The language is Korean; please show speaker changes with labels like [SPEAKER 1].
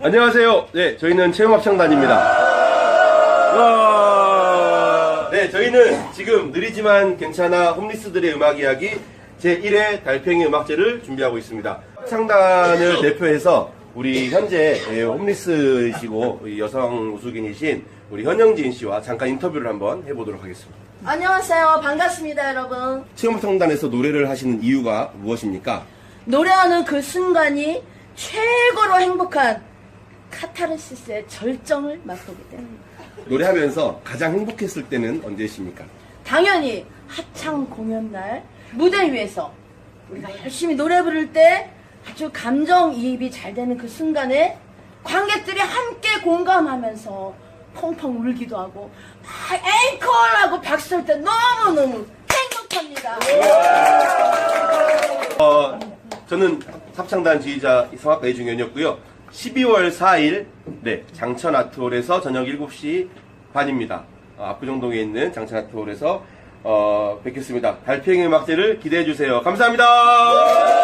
[SPEAKER 1] 안녕하세요. 네, 저희는 체험합창단입니다. 와, 네, 저희는 지금 느리지만 괜찮아 홈리스들의 음악 이야기 제1회 달팽이 음악제를 준비하고 있습니다. 합창단을 대표해서 우리 현재 예, 홈리스이시고 여성 우수긴이신 우리 현영진 씨와 잠깐 인터뷰를 한번 해보도록 하겠습니다.
[SPEAKER 2] 안녕하세요. 반갑습니다, 여러분.
[SPEAKER 1] 체험합창단에서 노래를 하시는 이유가 무엇입니까?
[SPEAKER 2] 노래하는 그 순간이 최고로 행복한 카타르시스의 절정을 맛보기 때문입니다.
[SPEAKER 1] 노래하면서 가장 행복했을 때는 언제십니까?
[SPEAKER 2] 당연히 합창 공연 날 무대 위에서 우리가 열심히 노래 부를 때 아주 감정이입이 잘 되는 그 순간에 관객들이 함께 공감하면서 펑펑 울기도 하고 막 앵콜하고 박수 칠 때 너무너무 행복합니다.
[SPEAKER 1] 어, 저는 합창단 지휘자 성악가 이중현이었고요. 12월 4일 네 장천 아트홀에서 저녁 7시 반입니다. 어, 압구정동에 있는 장천 아트홀에서 어, 뵙겠습니다. 달팽이 음악제를 기대해 주세요. 감사합니다.